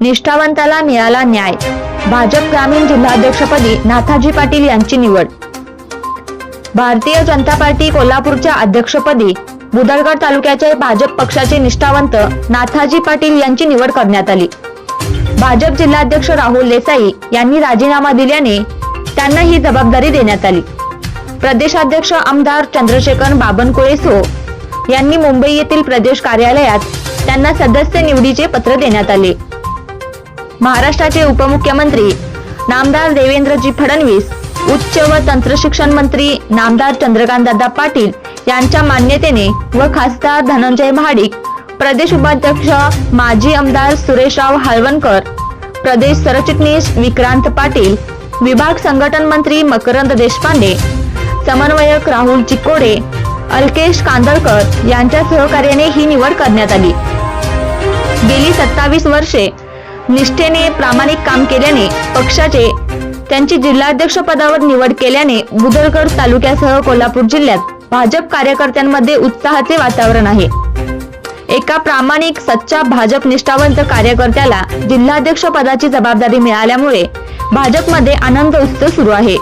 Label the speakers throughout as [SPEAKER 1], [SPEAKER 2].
[SPEAKER 1] निष्ठावंताला मिळाला न्याय. भाजप ग्रामीण जिल्हाध्यक्षपदी नाथाजी पाटील यांची निवड. भारतीय जनता पार्टी कोल्हापूरच्या अध्यक्षपदी बुदरगड तालुक्याचे भाजप पक्षाचे निष्ठावंत नाथाजी पाटील यांची निवड करण्यात आली. भाजप जिल्हाध्यक्ष राहुल देसाई यांनी राजीनामा दिल्याने त्यांना ही जबाबदारी देण्यात आली. प्रदेशाध्यक्ष आमदार चंद्रशेखर बाबनकुळे सो यांनी मुंबई येथील प्रदेश कार्यालयात त्यांना सदस्य निवडीचे पत्र देण्यात आले. महाराष्ट्राचे उपमुख्यमंत्री नामदार देवेंद्रजी फडणवीस उच्च व तंत्रशिक्षण मंत्री नामदार चंद्रकांतदादा पाटील यांच्या मान्यतेने व खासदार धनंजय महाडिक प्रदेश उपाध्यक्ष माजी आमदार सुरेशराव हळवणकर प्रदेश सरचिटणीस विक्रांत पाटील विभाग संघटन मंत्री मकरंद देशपांडे समन्वयक राहुल चिकोडे अल्केश कांदळकर यांच्या सहकार्याने ही निवड करण्यात आली. गेली सत्तावीस वर्षे निष्ठेने प्रामाणिक काम केल्याने पक्षाचे त्यांची जिल्हाध्यक्ष पदावर निवड केल्याने बुदरगड तालुक्यासह कोल्हापूर जिल्ह्यात भाजप कार्यकर्त्यांमध्ये उत्साहाचे वातावरण आहे. एका प्रामाणिक सच्चा भाजप निष्ठावंत कार्यकर्त्याला जिल्हाध्यक्ष पदाची जबाबदारी मिळाल्यामुळे भाजपमध्ये आनंद उत्सव सुरू आहे.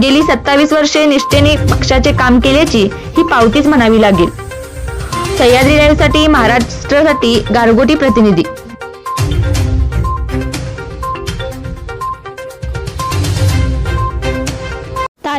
[SPEAKER 1] गेली सत्तावीस वर्षे निष्ठेने पक्षाचे काम केल्याची ही पावतीच म्हणावी लागेल. सह्याद्री लाईव्हसाठी महाराष्ट्रासाठी गारगोटी प्रतिनिधी